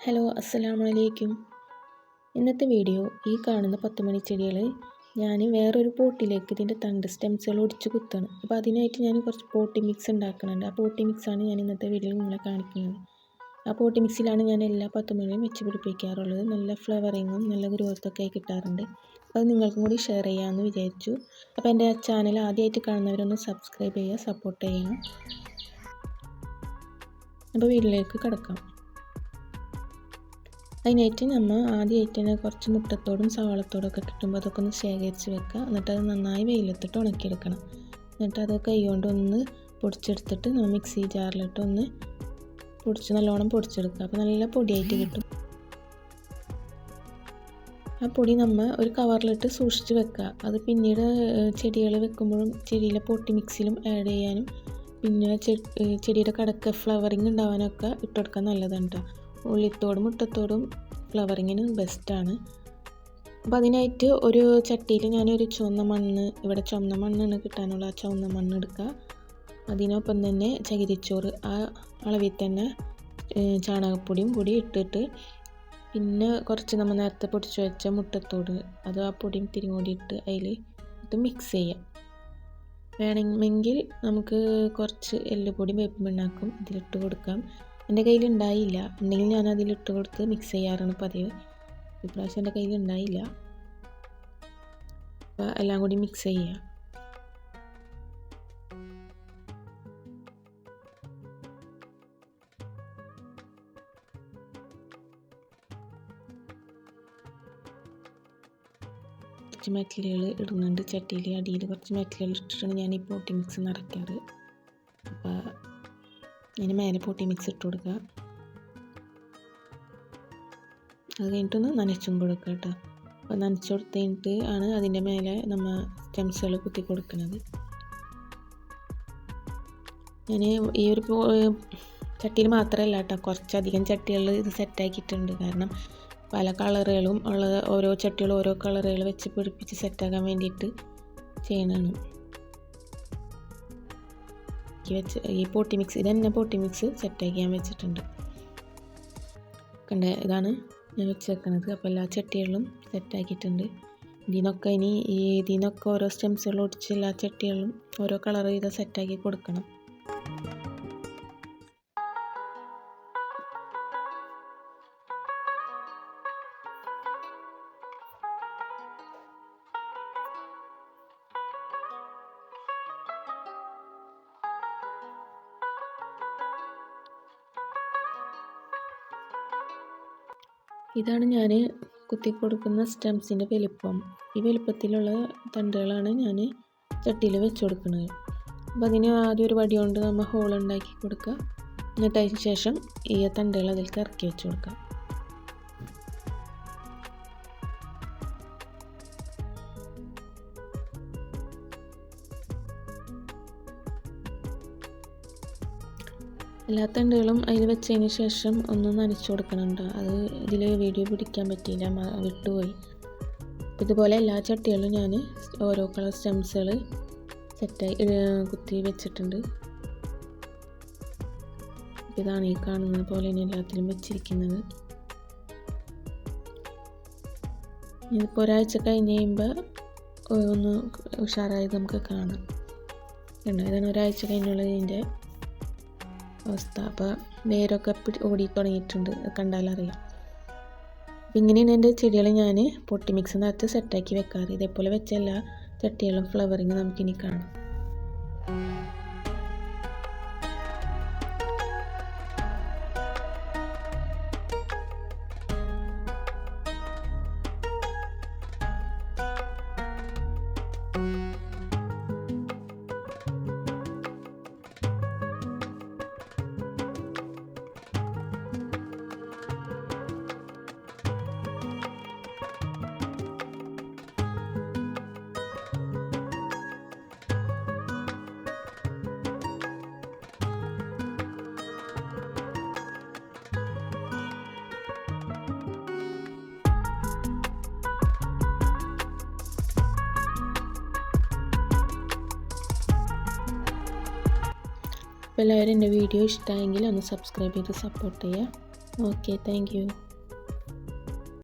Hello അസ്സലാമു അലൈക്കും ഇന്നത്തെ വീഡിയോ ഈ കാണുന്ന പത്ത് മണി ചെടികൾ ഞാൻ വേറൊരു പോട്ടിലേക്ക് ഇതിന്റെ തണ്ട് സ്റ്റെംസുകൾ ഒടിച്ച് കുത്താണ്. അപ്പോൾ അതിനായിട്ട് ഞാൻ കുറച്ച് പോട്ടി മിക്സ് ഉണ്ടാക്കുന്നുണ്ട് ആ പോട്ടി മിക്സാണ് ഞാൻ ഇന്നത്തെ വീഡിയോയിൽ നിങ്ങളെ കാണിക്കുന്നത്. ആ പോട്ടി മിക്സിലാണ് ഞാൻ എല്ലാ പത്ത് മണിയും വെച്ച് പിടിപ്പിക്കാറുള്ളത്. നല്ല ഫ്ലവറിങ്ങും നല്ല ഗ്രോത്തൊക്കെ ആയി കിട്ടാറുണ്ട്. അത് നിങ്ങൾക്കും കൂടി ഷെയർ ചെയ്യാമെന്ന് വിചാരിച്ചു. അപ്പോൾ എന്റെ ചാനൽ ആദ്യമായിട്ട് കാണുന്നവരൊന്ന് സബ്സ്ക്രൈബ് ചെയ്യുക സപ്പോർട്ട് ചെയ്യണം അപ്പോൾ വീട്ടിലേക്ക് കിടക്കാം. അതിനായിട്ട് നമ്മൾ ആദ്യമായിട്ട് തന്നെ കുറച്ച് മുട്ടത്തോടും സവാളത്തോടും ഒക്കെ കിട്ടുമ്പോൾ അതൊക്കെ ഒന്ന് ശേഖരിച്ച് വെക്കുക. എന്നിട്ട് അത് നന്നായി വെയിലത്തിട്ട് ഉണക്കിയെടുക്കണം. എന്നിട്ട് അത് കൈകൊണ്ട് ഒന്ന് പൊടിച്ചെടുത്തിട്ട് നമ്മൾ മിക്സി ജാറിലിട്ട് ഒന്ന് പൊടിച്ച് നല്ലോണം പൊടിച്ചെടുക്കുക. അപ്പോൾ നല്ല പൊടിയായിട്ട് കിട്ടും. ആ പൊടി നമ്മൾ ഒരു കവറിലിട്ട് സൂക്ഷിച്ച് വെക്കുക. അത് പിന്നീട് ചെടികൾ വെക്കുമ്പോഴും ചെടിയിലെ പൊട്ടി മിക്സിലും ആഡ് ചെയ്യാനും പിന്നെ ചെടിയുടെ കടക്ക ഫ്ലവറിങ് ഉണ്ടാവാനൊക്കെ ഇട്ടുകൊടുക്കാൻ നല്ലതാണ് കേട്ടോ ഉള്ളിത്തോടും മുട്ടത്തോടും ഫ്ലവറിങ്ങിന് ബെസ്റ്റാണ്. അപ്പോൾ അതിനായിട്ട് ഒരു ചട്ടിയിൽ ഞാനൊരു ചുവന്ന മണ്ണ് ഇവിടെ ചുവന്ന മണ്ണാണ് കിട്ടാനുള്ള ആ ചുവന്ന മണ്ണ് എടുക്കുക. അതിനൊപ്പം തന്നെ ചകിരിച്ചോറ് ആ അളവിൽ തന്നെ ചാണകപ്പൊടിയും കൂടി ഇട്ടിട്ട് പിന്നെ കുറച്ച് നമ്മൾ നേരത്തെ പൊടിച്ച് വെച്ച മുട്ടത്തോട് അത് ആ പൊടിയും ഇട്ട് അതിൽ ഇത് മിക്സ് ചെയ്യാം. വേണമെങ്കിൽ നമുക്ക് കുറച്ച് എല്ലുപൊടി വേപ്പിൻ പിണ്ണാക്കും ഇതിലിട്ട് കൊടുക്കാം. എന്റെ കയ്യിൽ ഉണ്ടായില്ല. ഉണ്ടെങ്കിൽ ഞാൻ അതിലിട്ട് കൊടുത്ത് മിക്സ് ചെയ്യാറാണ് പതിവ്. ഇപ്രാവശ്യം എന്റെ കയ്യിൽ ഉണ്ടായില്ല. അപ്പോൾ എല്ലാം കൂടി മിക്സ് ചെയ്യുക കുറച്ച് മെറ്റലുകൾ ഇടുന്നുണ്ട്. ചട്ടിയിൽ അടിയിൽ കുറച്ച് മെറ്റലുകൾ ഇട്ടിട്ടാണ് ഞാൻ ഈ പോട്ടി മിക്സ് നിറയ്ക്കാറ് അപ്പോൾ അതിന് മേലെ പൊട്ടി മിക്സ് ഇട്ട് കൊടുക്കുക. അത് കഴിഞ്ഞിട്ടൊന്ന് നനച്ചും കൊടുക്കുക കേട്ടോ. അപ്പോൾ നനച്ചു കൊടുത്തിട്ട് ആണ് അതിന്റെ മേലെ നമ്മൾ സ്റ്റെംസുകൾ കുത്തി കൊടുക്കുന്നത്. ഞാൻ ഈ ഒരു ചട്ടിയിൽ മാത്രമല്ല കേട്ടോ കുറച്ചധികം ചട്ടികളിൽ ഇത് സെറ്റാക്കിയിട്ടുണ്ട് കാരണം പല കളറുകളും ഉള്ള ഓരോ ചട്ടികളും ഓരോ കളറുകൾ വെച്ച് പിടിപ്പിച്ച് സെറ്റാക്കാൻ വേണ്ടിയിട്ട് ചെയ്യണതാണ്. വെച്ച് ഈ പോട്ടി മിക്സ് ഇത് തന്നെ പോട്ടി മിക്സ് സെറ്റാക്കി ഞാൻ വെച്ചിട്ടുണ്ട്. കണ്ട ഇതാണ് ഞാൻ വെച്ച് വെക്കുന്നത് അപ്പോൾ എല്ലാ ചട്ടികളിലും സെറ്റാക്കിയിട്ടുണ്ട് ഇതിനൊക്കെ ഇനി ഈ ഇതിനൊക്കെ ഓരോ സ്റ്റെംസുകൾ ഒടിച്ച് എല്ലാ ചട്ടികളിലും ഓരോ കളർ ചെയ്ത് സെറ്റാക്കി കൊടുക്കണം. ഇതാണ് ഞാൻ കുത്തി കൊടുക്കുന്ന സ്റ്റെംസിന്റെ വലിപ്പം. ഈ വലിപ്പത്തിലുള്ള തണ്ടുകളാണ് ഞാൻ ചട്ടിയിൽ വെച്ച് കൊടുക്കുന്നത്. അപ്പോൾ അതിന് ആദ്യം ഒരു വടി കൊണ്ട് നമ്മൾ ഹോൾ ഉണ്ടാക്കി കൊടുക്കുക. എന്നിട്ട് അതിന് ശേഷം ഈ തണ്ടുകൾ അതിലേക്ക് ഇറക്കി വെച്ച് കൊടുക്കുക. എല്ലാ തണ്ടുകളും അതിൽ വെച്ചതിന് ശേഷം ഒന്ന് നനച്ചു കൊടുക്കണുണ്ട്. അത് ഇതിൽ വീഡിയോ പിടിക്കാൻ പറ്റിയില്ല. വിട്ടുപോയി. ഇതുപോലെ എല്ലാ ചട്ടികളും ഞാൻ ഓരോ കളർ സ്റ്റെംസുകൾ സെറ്റായി കുത്തി വെച്ചിട്ടുണ്ട്. ഇതാണ് ഈ കാണുന്നത് പോലെ തന്നെ എല്ലാത്തിലും വെച്ചിരിക്കുന്നത്. ഇതിപ്പോൾ ഒരാഴ്ച കഴിഞ്ഞ് കഴിയുമ്പോൾ ഒന്ന് ഉഷാറായി നമുക്ക് കാണാം. ഇതാണ് ഒരാഴ്ച കഴിഞ്ഞുള്ള ഇതിന്റെ അവസ്ഥ. അപ്പോൾ വേരൊക്കെ ഓടി തുടങ്ങിയിട്ടുണ്ട്. കണ്ടാലറിയാം ഇങ്ങനെയാണ് എന്റെ ചെടികൾ ഞാൻ പൊട്ടി നിറച്ച് സെറ്റാക്കി വെക്കാറ്. ഇതേപോലെ വെച്ച എല്ലാ ചട്ടികളും ഫ്ലവറിങ് നമുക്കിനി കാണാം. അപ്പോൾ എല്ലാവരും എന്റെ വീഡിയോ ഇഷ്ടമായെങ്കിൽ ഒന്ന് സബ്സ്ക്രൈബ് ചെയ്ത് സപ്പോർട്ട് ചെയ്യുക. Okay thank